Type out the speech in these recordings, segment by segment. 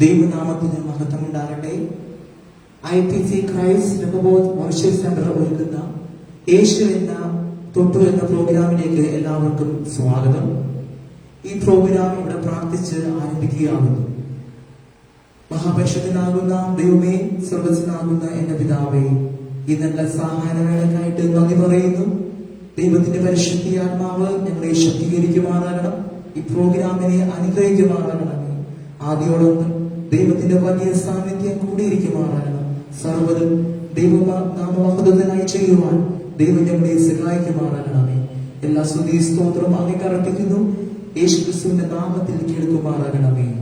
ദൈവനാമത്തിന് മഹത്വം ഉണ്ടാകട്ടെ? I T C Christ Rehoboth worship centre ഒരുക്കുന്ന യേശു എന്ന തൊട്ടു എന്ന പ്രോഗ്രാമിലേക്ക് എല്ലാവർക്കും സ്വാഗതം. ഈ പ്രോഗ്രാം ഇവിടെ പ്രാർത്ഥിച്ച് ആരംഭിക്കുകയാകുന്നു മഹാപരിഷത്തിനാകുന്ന ദൈവമേ സ്വർഗത്തിനാകുന്ന എന്റെ പിതാവേ ഈ നല്ല നന്ദി പറയുന്നു. ദൈവത്തിന്റെ പരിശുദ്ധി ആത്മാവ് ഞങ്ങളെ ശക്തീകരിക്കുമാറാകണം. ഈ പ്രോഗ്രാമിനെ അനുഗ്രഹിക്കുമാറാകണമേ. ആദ്യോടൊന്നും ദൈവത്തിന്റെ വലിയ സാന്നിധ്യം കൂടിയിരിക്കുമാറാണ്. സർവതും ദൈവ ചെയ്യുവാൻ ദൈവം ഞങ്ങളെ അമേ എല്ലാ സ്തുതി സ്തോത്രവും അങ്ങേക്ക് അർപ്പിക്കുന്നു. യേശു ക്രിസ്തുവിന്റെ നാമത്തിൽ കേൾക്കുമാറാകണമേ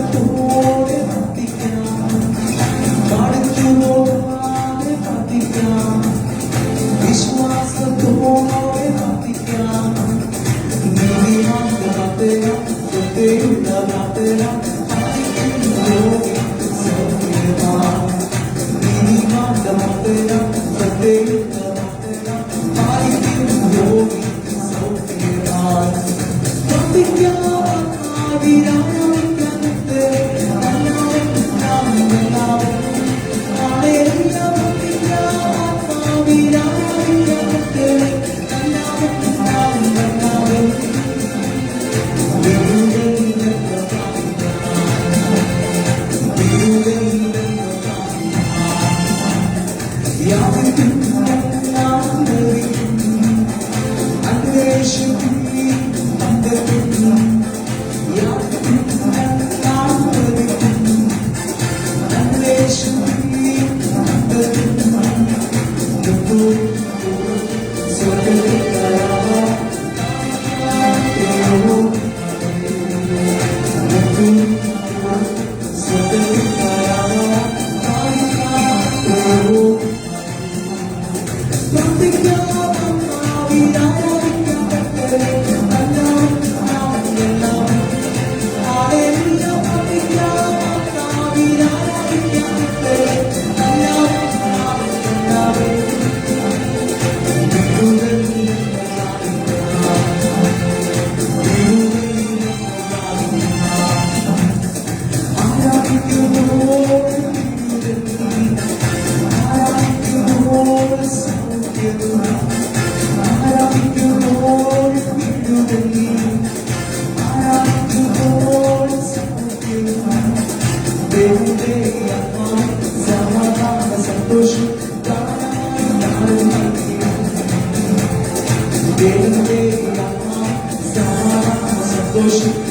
സന്തോഷം Hallelujah.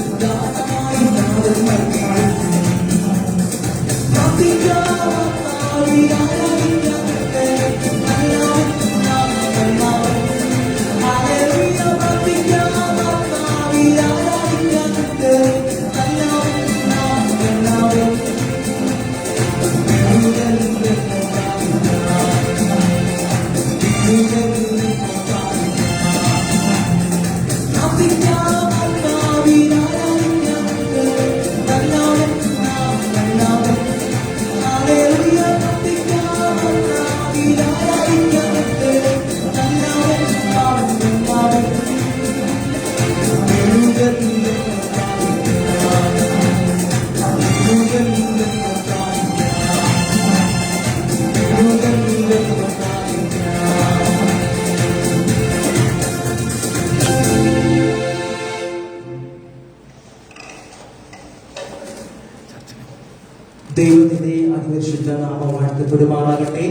വാഴ്ത്തപ്പെടുമാറാകട്ടെ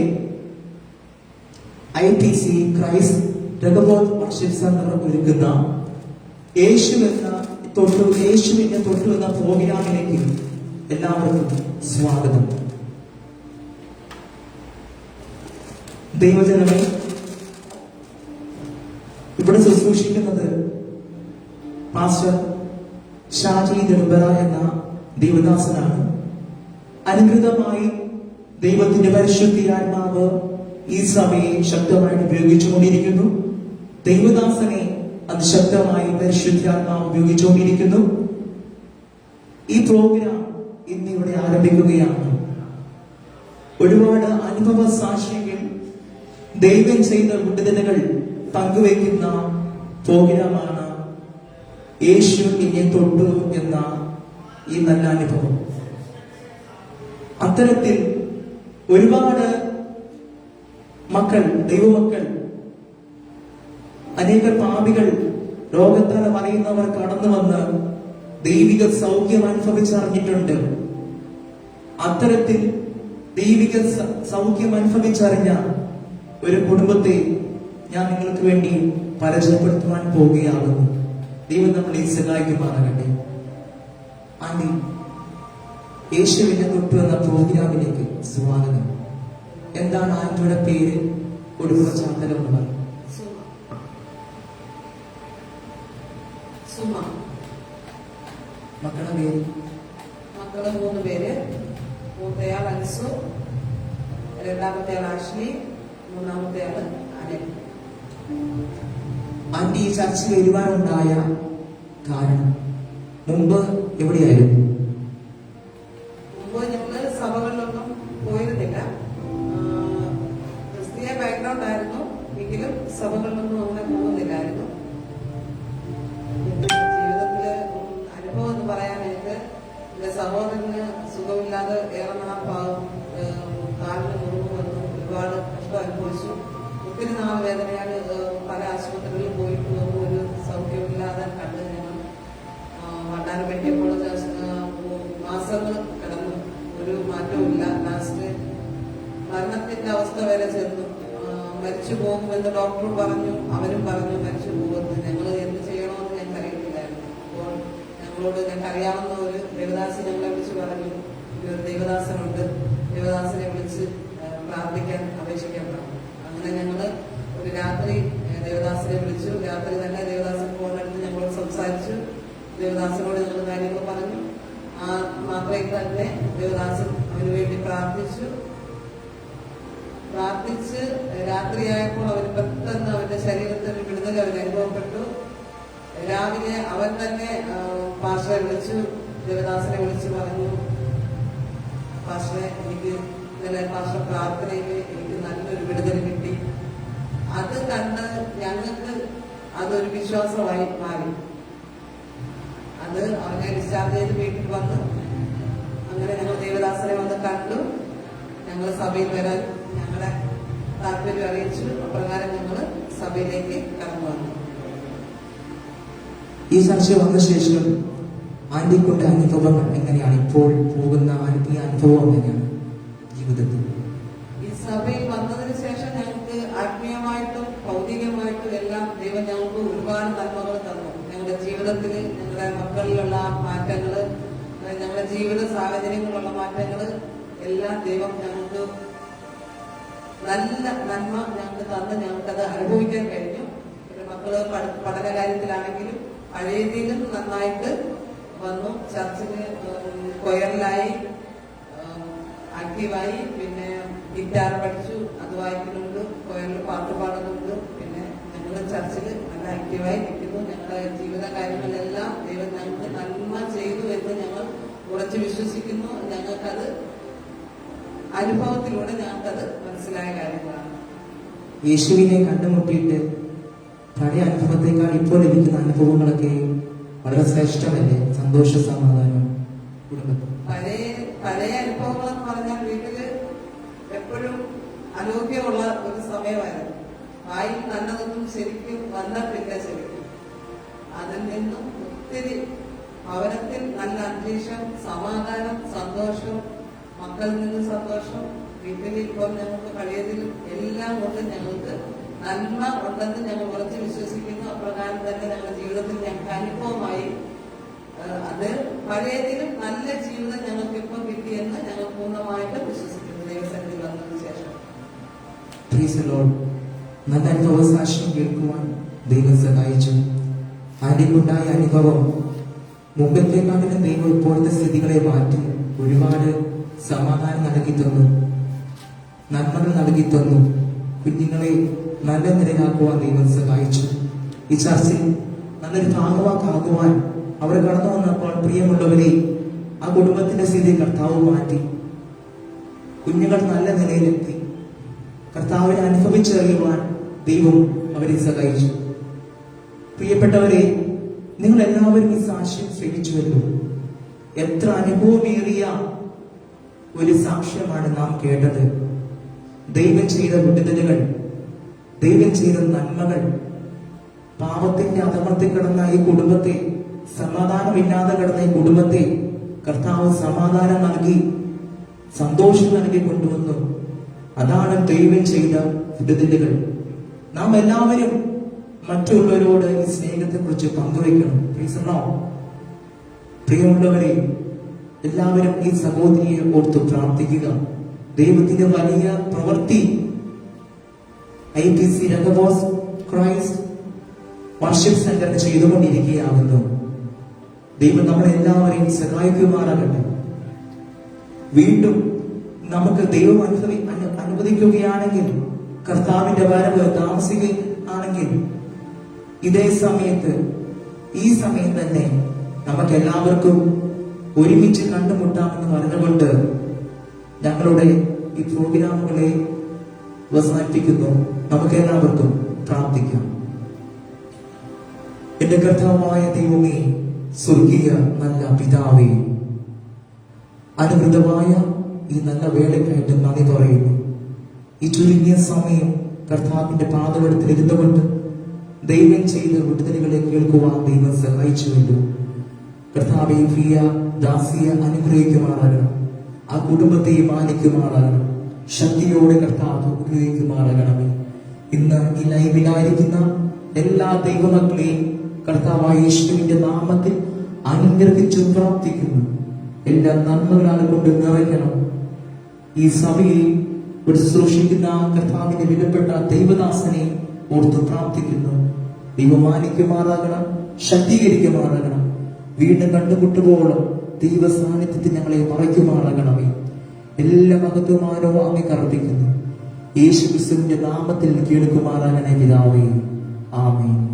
I T C Christ centre ഒരുക്കുന്ന യേശു എന്ന തൊട്ടു യേശുവിന്റെ തൊട്ടു എന്ന പ്രോഗ്രാമിലേക്ക് എല്ലാവർക്കും സ്വാഗതം. ദൈവജനമേ ഇവിടെ ശുശ്രൂഷിക്കുന്നത് പാസ്റ്റർ ഷാജി ദർബറ എന്ന ദേവദാസനാണ്. അനുകൃതമായി ദൈവത്തിന്റെ പരിശുദ്ധിയാത്മാവ് ഈ സഭയെ ശക്തമായിട്ട് ഉപയോഗിച്ചുകൊണ്ടിരിക്കുന്നു. ദൈവദാസനെ അതിശക്തമായി പരിശുദ്ധാത്മാവ് ഉപയോഗിച്ചുകൊണ്ടിരിക്കുന്നു. ഈ പ്രോഗ്രാം ഇന്നിവിടെ ആരംഭിക്കുകയാണ്. ഒരുപാട് അനുഭവ സാക്ഷ്യങ്ങൾ ദൈവം ചെയ്ത വിടുതലുകൾ പങ്കുവെക്കുന്ന പ്രോഗ്രാമാണ് യേശു എന്നെ തൊട്ടു എന്ന ഈ നല്ല അനുഭവം. അത്തരത്തിൽ ഒരുപാട് മക്കൾ ദൈവമക്കൾ അനേക പാപികൾ രോഗത്താൽ പറയുന്നവർ കടന്നു വന്ന് ദൈവിക സൗഖ്യം അനുഭവിച്ചറിഞ്ഞിട്ടുണ്ട്. അത്തരത്തിൽ ദൈവിക സൗഖ്യം അനുഭവിച്ചറിഞ്ഞ ഒരു കുടുംബത്തെ ഞാൻ നിങ്ങൾക്ക് വേണ്ടി പരിചയപ്പെടുത്തുവാൻ പോവുകയാകുന്നു ദൈവം നമ്മളെ സഹായിക്കുമാറാകട്ടെ. ആന്റി യേശുവിന്റെ തൊട്ട് എന്ന പ്രോഗ്രാമിലേക്ക് സ്വാഗതം. എന്താണ് ആന്റിയുടെ പേര്? സുമ. സുമ. മക്കളുടെ പേര്? മക്കൾ മൂന്ന് പേര്. മൂത്തയാൾ അൻസു രണ്ടാമത്തെ ആൾ ആഷ്ലി മൂന്നാമത്തെ ആൾ അനിൽ ആന്റി ഈ ചർച്ചയിൽ വരുവാനുണ്ടായ കാരണം മുമ്പ് എവിടെയായിരുന്നു? സഹോദരന് സുഖമില്ലാതെ ഏറെ നാൾ ഭാഗം കാലിന് മുറിവ് വന്നു ഒരുപാട് കഷ്ടം അനുഭവിച്ചു. ഒത്തിരി നാൾ വേദനയാൽ പല ആശുപത്രികളിൽ പോയിട്ട് ഒരു സൗഖ്യമില്ലാതെ കണ്ട് ഞങ്ങൾ വണ്ടാനം വെട്ടിയപ്പോൾ മാസങ്ങൾ കിടന്നു. ഒരു മാറ്റവും ലാസ്റ്റ് മരണത്തിന്റെ അവസ്ഥ വരെ ചെന്നു. മരിച്ചു പോകുമെന്ന് ഡോക്ടർ പറഞ്ഞു അവരും പറഞ്ഞു മരിച്ചു പോകുമെന്ന്. ഞങ്ങൾ എന്ത് ചെയ്യണമെന്ന് ഞങ്ങൾക്ക് അറിയത്തില്ലായിരുന്നു അപ്പോൾ ഞങ്ങളോട് ഞങ്ങൾക്ക് അറിയാവുന്ന ദേവദാസി ഞങ്ങളെ വിളിച്ച് പറഞ്ഞു. "ഇവിടെ ഒരു ദേവദാസനുണ്ട്. ദേവദാസനെ വിളിച്ച് പ്രാർത്ഥിക്കാൻ അപേക്ഷിക്കാൻ പറഞ്ഞു. അങ്ങനെ ഞങ്ങൾ ഒരു രാത്രി ദേവദാസിനെ വിളിച്ചു. രാത്രി തന്നെ ദേവദാസൻ ഫോണെടുത്ത് ഞങ്ങളോട് സംസാരിച്ചു. ദേവദാസനോട് ഞങ്ങൾ കാര്യങ്ങൾ പറഞ്ഞു. ആ മാത്രമേ തന്നെ ദേവദാസൻ അവന് വേണ്ടി പ്രാർത്ഥിച്ചു. പ്രാർത്ഥിച്ച് രാത്രിയായപ്പോൾ അവന് പെട്ടെന്ന് അവന്റെ ശരീരത്തിൽ വിടുതൽ അവൻ അനുഭവപ്പെട്ടു. രാവിലെ അവൻ തന്നെ പാർശ്വ വിളിച്ചു. ദേവദാസനെ വിളിച്ച് പറഞ്ഞു പാസ്റ്ററെ എനിക്ക് ഇന്നലെ പാസ്റ്റർ പ്രാർത്ഥനയിൽ എനിക്ക് നല്ലൊരു വിടുതൽ കിട്ടി. അത് കണ്ട് ഞങ്ങൾക്ക് അതൊരു വിശ്വാസമായി മാറി. അത് അവനെ ഡിസ്ചാർജ് ചെയ്ത് വീട്ടിൽ വന്ന് അങ്ങനെ ഞങ്ങൾ ദേവദാസനെ വന്ന് കണ്ടു. ഞങ്ങൾ സഭയിൽ വരാൻ ഞങ്ങളെ താല്പര്യം അറിയിച്ചു. അപ്രകാരം ഞങ്ങൾ സഭയിലേക്ക് കടന്നു വന്നു. ഈ സംശയം വന്ന ശേഷം ആന്റിക്കുണ്ട് അനുഭവം എങ്ങനെയാണ് ഇപ്പോൾ പോകുന്ന ആന്റി അനുഭവം എങ്ങനെയാണ് ജീവിതത്തിൽ? ഈ സഭയിൽ വന്നതിന് ശേഷം ഞങ്ങൾക്ക് ആത്മീയമായിട്ടും ഭൗതികമായിട്ടും എല്ലാം ദൈവം ഞങ്ങൾക്ക് ഒരുപാട് നന്മകൾ തന്നു. ഞങ്ങളുടെ ജീവിതത്തിൽ ഞങ്ങളുടെ മക്കളിലുള്ള മാറ്റങ്ങൾ ഞങ്ങളുടെ ജീവിത സാഹചര്യങ്ങളിലുള്ള മാറ്റങ്ങൾ എല്ലാം ദൈവം ഞങ്ങൾക്ക് നല്ല നന്മ ഞങ്ങൾക്ക് തന്ന് അനുഭവിക്കാൻ കഴിഞ്ഞു. മക്കൾ പഠന കാര്യത്തിലാണെങ്കിലും പഴയതിലും നന്നായിട്ട് വന്നു. ചർച്ചിൽ കൊയറിലായി ആക്റ്റീവായി പിന്നെ ഗിറ്റാർ പഠിച്ചു. അത് വായിക്കുന്നുണ്ട്. കൊയറിൽ പാട്ട് പാടുന്നുണ്ട്. പിന്നെ ഞങ്ങൾ ചർച്ചിൽ നല്ല ആക്റ്റീവായി നിൽക്കുന്നു. ഞങ്ങളുടെ ജീവിത കാര്യങ്ങളെല്ലാം ദൈവം ഞങ്ങൾക്ക് നന്മ ചെയ്തു എന്ന് ഞങ്ങൾ ഉറച്ചു വിശ്വസിക്കുന്നു. ഞങ്ങൾക്കത് അനുഭവത്തിലൂടെ ഞങ്ങൾക്കത് മനസ്സിലായ കാര്യങ്ങളാണ്. യേശുവിനെ കണ്ടുമുട്ടിയിട്ട് പഴയ അനുഭവത്തെക്കാൾ ഇപ്പോൾ ലഭിക്കുന്ന അനുഭവങ്ങളൊക്കെ വളരെ ശ്രേഷ്ഠമല്ലേ? സന്തോഷ സമാധാനം കുടുംബത്തിൽ. പഴയ പഴയ അനുഭവങ്ങൾ എന്ന് പറഞ്ഞാൽ വീട്ടിൽ എപ്പോഴും അലോഗ്യമുള്ള ഒരു സമയമായിരുന്നു. വായിൽ നല്ലതൊന്നും ശരിക്കും വന്നിട്ടില്ല ശരിക്കും. അതിൽ നിന്നും ഒത്തിരി ഭവനത്തിൽ നല്ല അന്തരീക്ഷം സമാധാനം സന്തോഷം മക്കളിൽ നിന്ന് സന്തോഷം വീട്ടിൽ ഇപ്പോൾ ഞങ്ങൾക്ക് കഴിയതിലും എല്ലാം കൊണ്ട് ഞങ്ങൾക്ക് നന്മ ഉണ്ടെന്ന് ഞങ്ങൾ ഉറച്ചു വിശ്വസിക്കുന്നു. അപ്രകാരം തന്നെ ഞങ്ങളുടെ ജീവിതത്തിൽ ഞങ്ങൾക്ക് അനുഭവമായി. അത് പഴയതിലും നല്ല ജീവിതം ഞങ്ങൾക്ക് ഇപ്പം കിട്ടിയെന്ന് ഞങ്ങൾ പൂർണമായിട്ട് വിശ്വസിക്കുന്നു ദൈവസന്നിധി വന്നതിന് ശേഷം. നല്ല അനുഭവ സാക്ഷ്യം കേൾക്കുവാൻ ദൈവം സഹായിച്ചു. ആദ്യമുണ്ടായ അനുഭവം മുമ്പത്തേക്കാട്ടിലും ദൈവം ഇപ്പോഴത്തെ സ്ഥിതികളെ മാറ്റി ഒരുപാട് സമാധാനം നൽകി തന്നു നന്മകൾ നൽകി തന്നു കുഞ്ഞുങ്ങളെ നല്ല നിലയിലാക്കുവാൻ ദൈവം സഹായിച്ചു. ഈ ചർച്ചയിൽ നല്ലൊരു ഭാഗവാക്കാകുവാൻ അവർ കടന്നു വന്നപ്പോൾ പ്രിയമുള്ളവരെ ആ കുടുംബത്തിന്റെ സ്ഥിതി കർത്താവ് മാറ്റി. കുഞ്ഞുങ്ങൾ നല്ല നിലയിലെത്തി. കർത്താവിനെ അനുഭവിച്ചറിയുവാൻ ദൈവം അവരെ സഹായിച്ചു. പ്രിയപ്പെട്ടവരെ നിങ്ങൾ എല്ലാവരും ഈ സാക്ഷ്യം ശ്രമിച്ചുവല്ലോ എത്ര അനുഭവമേറിയ ഒരു സാക്ഷ്യമാണ് നാം കേട്ടത്. ദൈവം ചെയ്ത വിടുതലുകൾ ദൈവം ചെയ്ത നന്മകൾ പാപത്തിന്റെ അധമത്തിൽ കിടന്ന ഈ കുടുംബത്തെ സമാധാനമില്ലാതെ കിടന്ന ഈ കുടുംബത്തെ കർത്താവ് സമാധാനം നൽകി സന്തോഷം നൽകി കൊണ്ടുവന്നു. അതാണ് ദൈവം ചെയ്ത വിടുതലുകൾ നാം എല്ലാവരും മറ്റുള്ളവരോട് ഈ സ്നേഹത്തെ കുറിച്ച് പങ്കുവയ്ക്കണം പ്രിയമുള്ളവരെ എല്ലാവരും ഈ സഹോദരിയെ ഓർത്ത് പ്രാർത്ഥിക്കുക. ദൈവത്തിന്റെ വലിയ പ്രവൃത്തി ഐ പി സി രംഗബോസ് ക്രൈസ്റ്റ് വർഷിപ്പ് സെന്റർ ചെയ്തുകൊണ്ടിരിക്കുകയാകുന്നു ദൈവം നമ്മളെല്ലാവരെയും സഹായിക്കുമാറാകട്ടെ. വീണ്ടും നമുക്ക് ദൈവം അനുഭവി അനുവദിക്കുകയാണെങ്കിൽ കർത്താവിന്റെ വരവ് താമസിക്കുകയാണെങ്കിൽ ഇതേ സമയത്ത് ഈ സമയം തന്നെ നമുക്ക് എല്ലാവർക്കും ഒരുമിച്ച് കണ്ടുമുട്ടാമെന്ന് പറഞ്ഞുകൊണ്ട് ഞങ്ങളുടെ ഈ പ്രോഗ്രാമുകളെ അവസാനിപ്പിക്കുന്നു. നമുക്ക് എല്ലാവർക്കും പ്രാർത്ഥിക്കാം. എന്റെ കർത്താവായ ദൈവമേ സ്വർഗീയ നല്ല പിതാവേ അനുവൃതമായ ഈ നല്ല വേളയ്ക്കായിട്ട് നന്ദി പറയുന്നു. ഈ ചുരുങ്ങിയ സമയം കർത്താവിന്റെ പാതവെടുത്തിൽ ഇരുന്നുകൊണ്ട് ദൈവം ചെയ്ത വിടുതലുകളെ കേൾക്കുവാൻ ദൈവം സഹായിച്ചുവല്ലോ. കർത്താവെ പ്രിയ ദാസിയെ അനുഗ്രഹിക്കുമാറാകണം. ആ കുടുംബത്തെ മാനിക്കുമാറാകണം. ശക്തിയോടെ കർത്താവ് ഉപയോഗിക്കുമാറാകണമേ. ഇന്ന് ഈ ലൈവിലായിരിക്കുന്ന എല്ലാ ദൈവമക്കളെയും കർത്താവായ യേശുവിന്റെ നാമത്തിൽ അനുഗ്രഹിച്ചു പ്രാർത്ഥിക്കുന്നു. എല്ലാ നന്മകളാണ് കൊണ്ട് നിറയ്ക്കണം. ഈ സഭയിൽ ഒരു സൂക്ഷിക്കുന്ന കർത്താവിന്റെ വിലപ്പെട്ട ദൈവദാസനെ ഓർത്ത് പ്രാർത്ഥിക്കുന്നു. ദൈവമാനിക്കുമാറാകണം ശക്തീകരിക്കുമാറാകണം. വീണ്ടും കണ്ടുമുട്ടുമ്പോഴും ദൈവ സാന്നിധ്യത്തിൽ ഞങ്ങളെ മറയ്ക്കുമാറാകണമേ. എല്ലാ മഹത്വമാനോ അങ്ങ് കർപ്പിക്കുന്നു. യേശു ക്രിസ്തുവിന്റെ നാമത്തിൽ കേൾക്കുമാറാകണേ പിതാവേ. ആമേൻ.